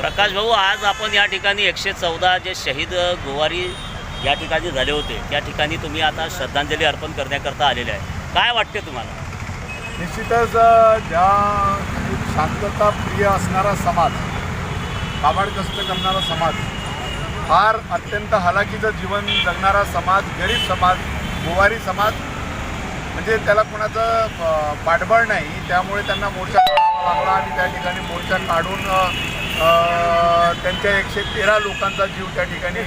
प्रकाश भाऊ आज आपण या ठिकाणी एकशे चौदा जे शहीद गोवारी या ठिकाणी झाले होते त्या ठिकाणी तुम्ही आता श्रद्धांजली अर्पण करण्याकरता आलेले आहे. काय वाटते तुम्हाला? निश्चितच ज्या शांतता प्रिय असणारा समाज काबाड कष्ट करणारा समाज फार अत्यंत हलाखीचं जीवन जगणारा समाज गरीब समाज गोवारी समाज म्हणजे त्याला कोणाचं पाठबळ नाही त्यामुळे त्यांना मोर्चा काढावा लागला आणि त्या ठिकाणी मोर्चा काढून त्यांच्या एकशे तेरा लोकांचा जीव त्या ठिकाणी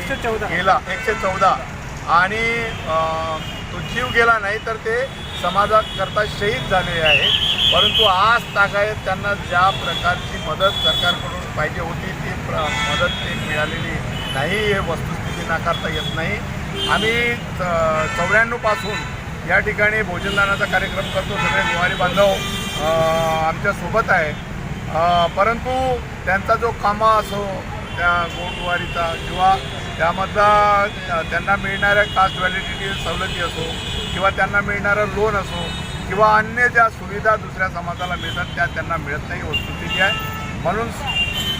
गेला. एकशे चौदा. आणि तो जीव गेला नाही तर ते समाजाकरता शहीद झाले आहे. परंतु आज तागायत त्यांना ज्या प्रकारची मदत सरकारकडून पाहिजे होती ती प्र मदत ते मिळालेली नाही. हे वस्तुस्थिती नाकारता येत नाही. आम्ही चौऱ्याण्णवपासून या ठिकाणी भोजनदानाचा कार्यक्रम करतो. सगळे गुवारी बांधव आमच्यासोबत आहे. परंतु त्यांचा जो कामा असो त्या गोडगुवारीचा किंवा त्यामधला त्यांना मिळणाऱ्या कास्ट व्हॅलिडिटी सवलती असो किंवा त्यांना मिळणारं लोन असो किंवा अन्य ज्या सुविधा दुसऱ्या समाजाला मिळतात त्या त्यांना मिळत नाही वस्तुस्थिती आहे. म्हणून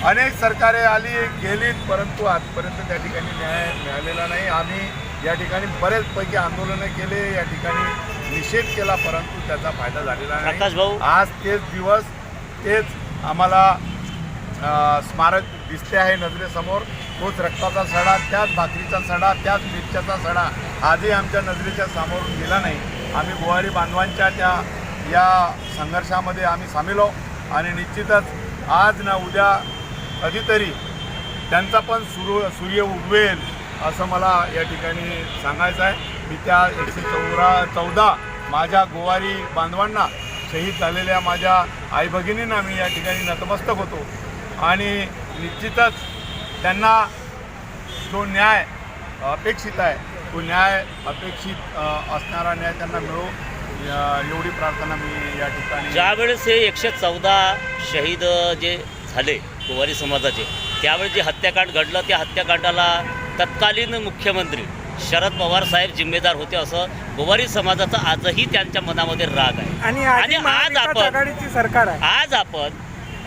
अनेक सरकारे आली गेलीत परंतु आजपर्यंत त्या ठिकाणी न्याय मिळालेला नाही. आम्ही या ठिकाणी बरेचपैकी आंदोलनं केले या ठिकाणी निषेध केला परंतु त्याचा फायदा झालेला नाही. आज तेच दिवस तेच आम्हाला स्मारक दिसते आहे नजरेसमोर. तोच रक्ताचा सडा त्याच भाकरीचा सडा त्याच मिरच्याचा सडा आजही आमच्या नजरेच्या समोरून गेला नाही. आम्ही गोवारी बांधवांच्या त्या या संघर्षामध्ये आम्ही सामील आहो आणि निश्चितच आज ना उद्या कधीतरी त्यांचा पण सुरू सूर्य उगवेल असं मला या ठिकाणी सांगायचं आहे. मी त्या एकशे चौदा चौदा माझ्या गोवारी बांधवांना शहीद झालेल्या माझ्या आई भगिनींना मी या ठिकाणी नतमस्तक होतो. आणि निश्चितच त्यांना जो न्याय अपेक्षित आहे तो न्याय अपेक्षित असणारा न्याय त्यांना मिळो. एवढी प्रार्थना मी या ठिकाणी ज्यावेळेस हे एकशे चौदा शहीद जे झाले गोवारी समाजाचे त्यावेळेस जे हत्याकांड घडलं त्या हत्याकांडाला तत्कालीन मुख्यमंत्री शरद पवार साहेब जिम्मेदार होते असं गोवारी समाजाचा आजही त्यांच्या मनामध्ये राग आहे. आणि आज आपण- सरकार आहे. आज आपण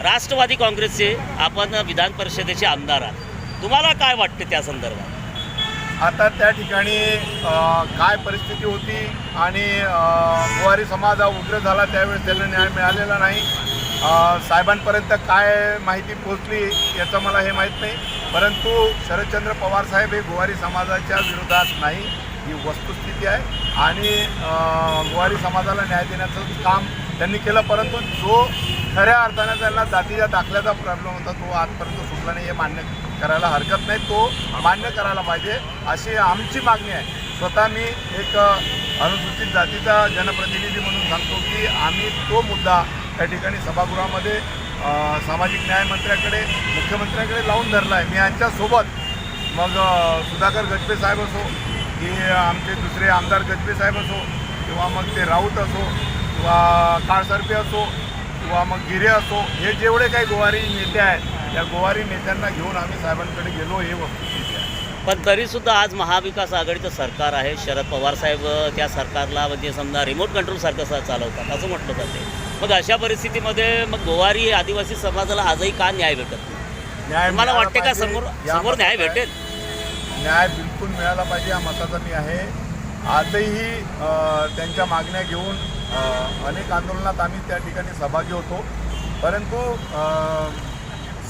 राष्ट्रवादी काँग्रेसचे आपण विधान परिषदेचे आमदार आहात. तुम्हाला काय वाटते त्या संदर्भात? आता त्या ठिकाणी काय परिस्थिती होती आणि गोवारी समाज हा उग्र झाला त्यावेळेस त्याला न्याय मिळालेला नाही. साहेबांपर्यंत काय माहिती पोहोचली याचं मला हे माहीत नाही. परंतु शरदचंद्र पवार साहेब हे गोवारी समाजाच्या विरोधात नाही. ही वस्तुस्थिती आहे. आणि गोवारी समाजाला न्याय देण्याचं काम त्यांनी केलं. परंतु जो खऱ्या अर्थाने त्यांना जातीच्या दाखल्याचा प्रॉब्लेम होता तो आजपर्यंत सुटला नाही. हे मान्य करायला हरकत नाही. तो मान्य करायला पाहिजे अशी आमची मागणी आहे. स्वतः मी एक अनुसूचित जातीचा जनप्रतिनिधी म्हणून सांगतो की आम्ही तो मुद्दा त्या ठिकाणी सभागृहामध्ये सामाजिक न्याय मंत्र्याकडे मुख्यमंत्र्याकडे लावून धरला आहे मी यांच्यासोबत मग सुधाकर गजबे साहेब असो की आमचे दुसरे आमदार गजबे साहेब असो किंवा मग ते राऊत असो किंवा काळसर्पे असो किंवा मग गिरे असो हे जेवढे काही गोवारी नेते आहेत त्या गोवारी नेत्यांना घेऊन आम्ही साहेबांकडे गेलो हे वस्तू. पण तरीसुद्धा आज महाविकास आघाडीचं सरकार आहे. शरद पवार साहेब त्या सरकारला म्हणजे समजा रिमोट कंट्रोलसारखं सा चालवतात असं म्हटलं जाते. मग अशा परिस्थितीमध्ये मग गोवारी आदिवासी समाजाला आजही का न्याय भेटत नाही? न्याय मिळाला वाटते का. समोर समोर न्याय भेटेल. न्याय बिलकुल मिळाला पाहिजे या मताचा मी आहे. आजही त्यांच्या मागण्या घेऊन अनेक आंदोलनात आम्ही त्या ठिकाणी सहभागी होतो. परंतु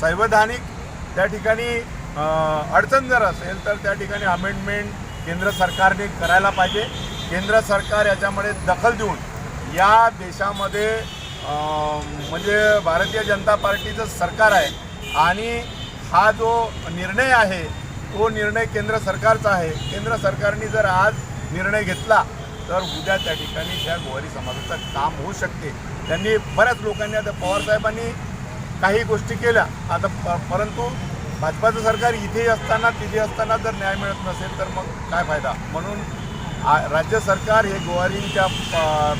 संवैधानिक त्या ठिकाणी अडचण जर असेल तर त्या ठिकाणी अमेंडमेंट केंद्र सरकारने करायला पाहिजे. केंद्र सरकार याच्यामध्ये दखल देऊन या देशामध्ये म्हणजे भारतीय जनता पार्टीचं सरकार आहे आणि हा जो निर्णय आहे तो निर्णय केंद्र सरकारचा आहे. केंद्र सरकारने जर आज निर्णय घेतला तर उद्या त्या ठिकाणी त्या गोवारी समाजाचं काम होऊ शकते. त्यांनी बऱ्याच लोकांनी आता पवारसाहेबांनी काही गोष्टी केल्या. आता प परंतु भाजपाचं सरकार इथे असताना तिथे असताना जर न्याय मिळत नसेल तर मग काय फायदा? म्हणून राज्य सरकार हे गोवारींच्या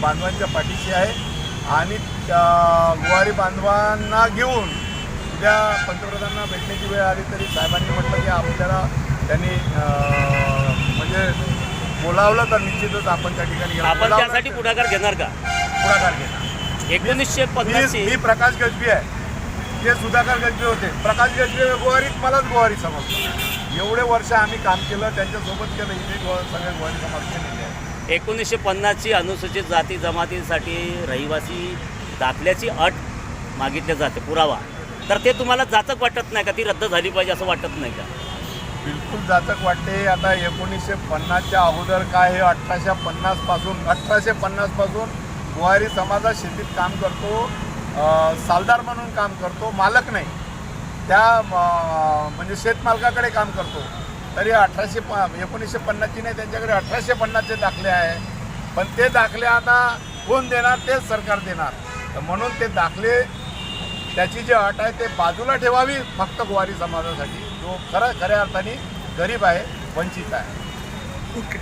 बांधवांच्या पाठीशी आहे आणि गोवारी बांधवांना घेऊन उद्या पंतप्रधानांना भेटण्याची वेळ आली तरी साहेबांनी म्हटलं की आपल्याला त्यांनी म्हणजे बोलावलं तर निश्चितच आपण त्या ठिकाणी. आपण त्यासाठी पुढाकार घेणार का? पुढाकार घेणार. एकोणीसशे मी पन्नासची मी प्रकाश गजबी आहे. ते सुधाकर गजबे होते प्रकाश गजबे गोवारीत मलाच गोवारी समजतो. एवढे वर्ष आम्ही काम केलं त्यांच्यासोबत केलं इथे सगळे गोवारी समाजचे नेते आहेत. एकोणीसशे पन्नासची अनुसूचित जाती जमातीसाठी रहिवासी दाखल्याची अट मागितली जाते पुरावा. तर ते तुम्हाला जाचक वाटत नाही का? ती रद्द झाली पाहिजे असं वाटत नाही का? बिलकुल जाचक वाटते. आता एकोणीसशे पन्नासच्या अगोदर काय हे अठराशे पन्नासपासून अठराशे पन्नासपासून गुवारी समाजात शेतीत काम करतो. सालदार म्हणून काम करतो मालक नाही. त्या म्हणजे शेतमालकाकडे काम करतो. तरी अठराशे प एकोणीसशे पन्नासची नाही त्यांच्याकडे अठराशे पन्नासचे दाखले आहे. पण ते दाखले आता कोण देणार तेच सरकार देणार. तर म्हणून ते दाखले त्याची जी अट आहे ते बाजूला ठेवावी फक्त गुवारी समाजासाठी. जो खरं खऱ्या अर्थाने गरीब आहे वंचित आहे. ओके.